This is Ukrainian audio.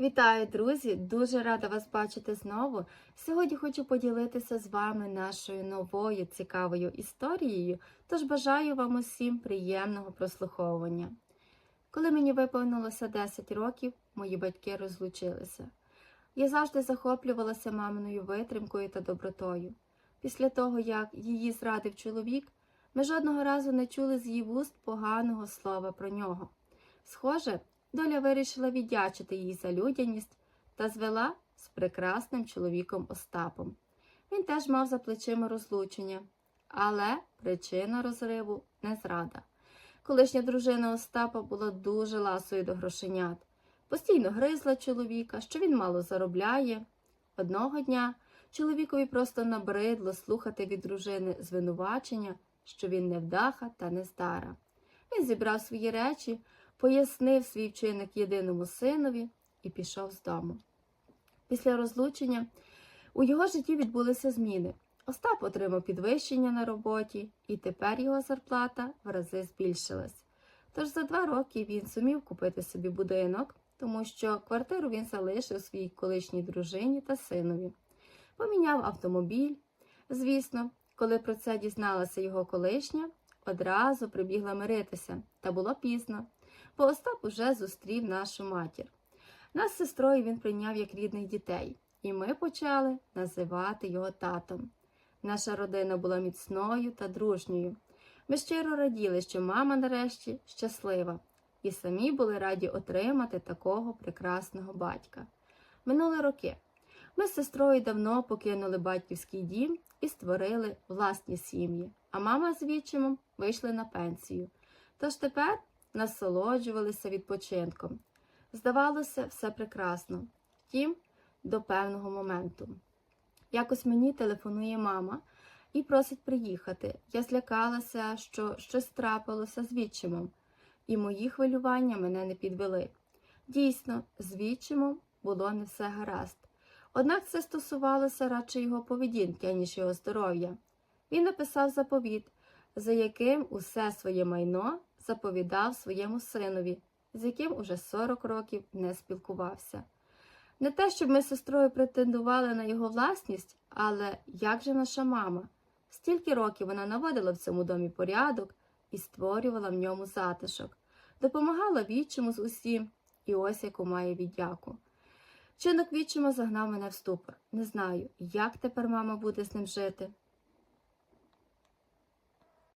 Вітаю, друзі! Дуже рада вас бачити знову. Сьогодні хочу поділитися з вами нашою новою цікавою історією, тож бажаю вам усім приємного прослуховування. Коли мені виповнилося 10 років, мої батьки розлучилися. Я завжди захоплювалася маминою витримкою та добротою. Після того, як її зрадив чоловік, ми жодного разу не чули з її вуст поганого слова про нього. Схоже, доля вирішила віддячити їй за людяність та звела з прекрасним чоловіком Остапом. Він теж мав за плечима розлучення, але причина розриву не зрада. Колишня дружина Остапа була дуже ласою до грошенят, постійно гризла чоловіка, що він мало заробляє. Одного дня чоловікові просто набридло слухати від дружини звинувачення, що він невдаха та нездара. Він зібрав свої речі, пояснив свій вчинок єдиному синові і пішов з дому. Після розлучення у його житті відбулися зміни. Остап отримав підвищення на роботі, і тепер його зарплата в рази збільшилась. Тож за два роки він сумів купити собі будинок, тому що квартиру він залишив своїй колишній дружині та синові. Поміняв автомобіль. Звісно, коли про це дізналася його колишня, одразу прибігла миритися, та було пізно, бо Остап уже зустрів нашу матір. Нас з сестрою він прийняв як рідних дітей, і ми почали називати його татом. Наша родина була міцною та дружньою. Ми щиро раділи, що мама нарешті щаслива, і самі були раді отримати такого прекрасного батька. Минули роки. Ми з сестрою давно покинули батьківський дім і створили власні сім'ї, а мама з відчимом вийшли на пенсію. Тож тепер насолоджувалися відпочинком. Здавалося, все прекрасно, втім, до певного моменту. Якось мені телефонує мама і просить приїхати. Я злякалася, що щось трапилося з відчимом, і мої хвилювання мене не підвели. Дійсно, з відчимом було не все гаразд. Однак це стосувалося радше його поведінки, аніж його здоров'я. Він написав заповіт, за яким усе своє майно заповідав своєму синові, з яким уже 40 років не спілкувався. Не те, щоб ми з сестрою претендували на його власність, але як же наша мама? Стільки років вона наводила в цьому домі порядок і створювала в ньому затишок, допомагала відчиму з усім, і ось яку має віддяку. Чинок відчима загнав мене в ступор. Не знаю, як тепер мама буде з ним жити.